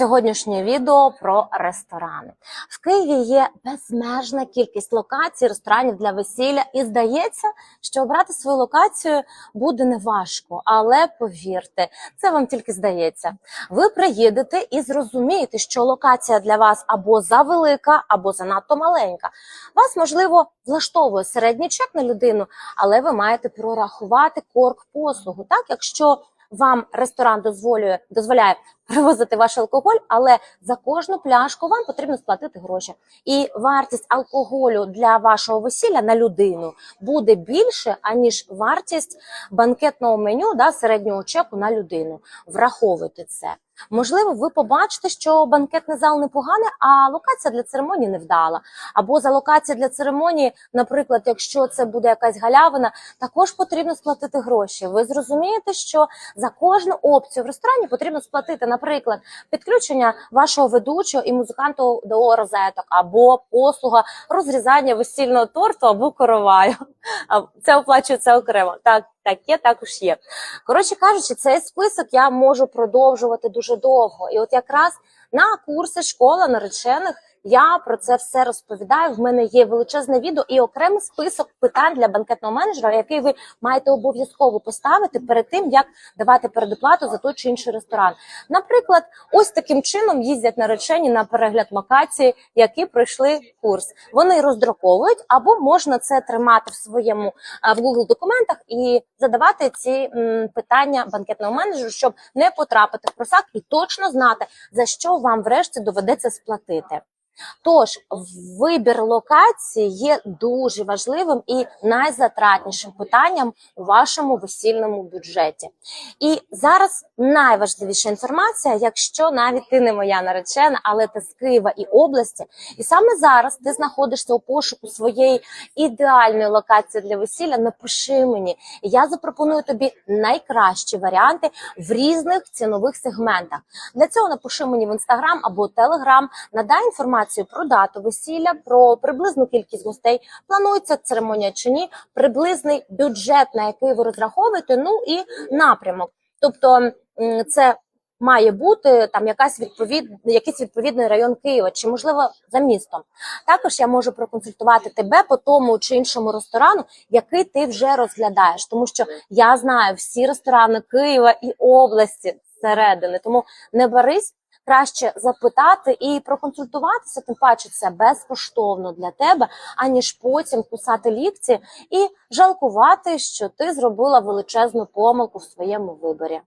Сьогоднішнє відео про ресторани. В Києві є безмежна кількість локацій, ресторанів для весілля, і здається, що обрати свою локацію буде неважко, але повірте, це вам тільки здається. Ви приїдете і зрозумієте, що локація для вас або завелика, або занадто маленька. Вас можливо влаштовує середній чек на людину, але ви маєте прорахувати корк послугу. Так, якщо вам ресторан дозволює дозволяє привозити ваш алкоголь, але за кожну пляшку вам потрібно сплатити гроші. І вартість алкоголю для вашого весілля на людину буде більше, аніж вартість банкетного меню да, середнього чеку на людину. Враховуйте це. Можливо, ви побачите, що банкетний зал непоганий, а локація для церемонії невдала. Або за локацію для церемонії, наприклад, якщо це буде якась галявина, також потрібно сплатити гроші. Ви зрозумієте, що за кожну опцію в ресторані потрібно сплатити, наприклад, підключення вашого ведучого і музиканту до розеток, або послуга розрізання весільного торту або короваю. Це оплачується окремо. Так, таке також є. Коротше кажучи, цей список я можу продовжувати дуже довго. І от якраз на курси школа наречених я про це все розповідаю. В мене є величезне відео і окремий список питань для банкетного менеджера, який ви маєте обов'язково поставити перед тим, як давати передоплату за той чи інший ресторан. Наприклад, ось таким чином їздять наречені на перегляд локації, які пройшли курс. Вони роздруковують, або можна це тримати в своєму в Google документах і задавати ці питання банкетному менеджеру, щоб не потрапити в просак і точно знати за що вам врешті доведеться сплатити. Тож вибір локації є дуже важливим і найзатратнішим питанням у вашому весільному бюджеті. І зараз найважливіша інформація, якщо навіть ти не моя наречена, але ти з Києва і області, і саме зараз ти знаходишся у пошуку своєї ідеальної локації для весілля. Напиши мені, я запропоную тобі найкращі варіанти в різних цінових сегментах. Для цього напиши мені в інстаграм або телеграм, надай інформацію про дату весілля, про приблизну кількість гостей, планується церемонія чи ні, приблизний бюджет, на який ви розраховуєте, ну і напрямок. Тобто це має бути там якась відповід, якийсь відповідний район Києва, чи можливо за містом. Також я можу проконсультувати тебе по тому чи іншому ресторану, який ти вже розглядаєш, тому що я знаю всі ресторани Києва і області зсередини, тому не барись. Краще запитати і проконсультуватися, тим паче це безкоштовно для тебе, аніж потім кусати лікці і жалкувати, що ти зробила величезну помилку в своєму виборі.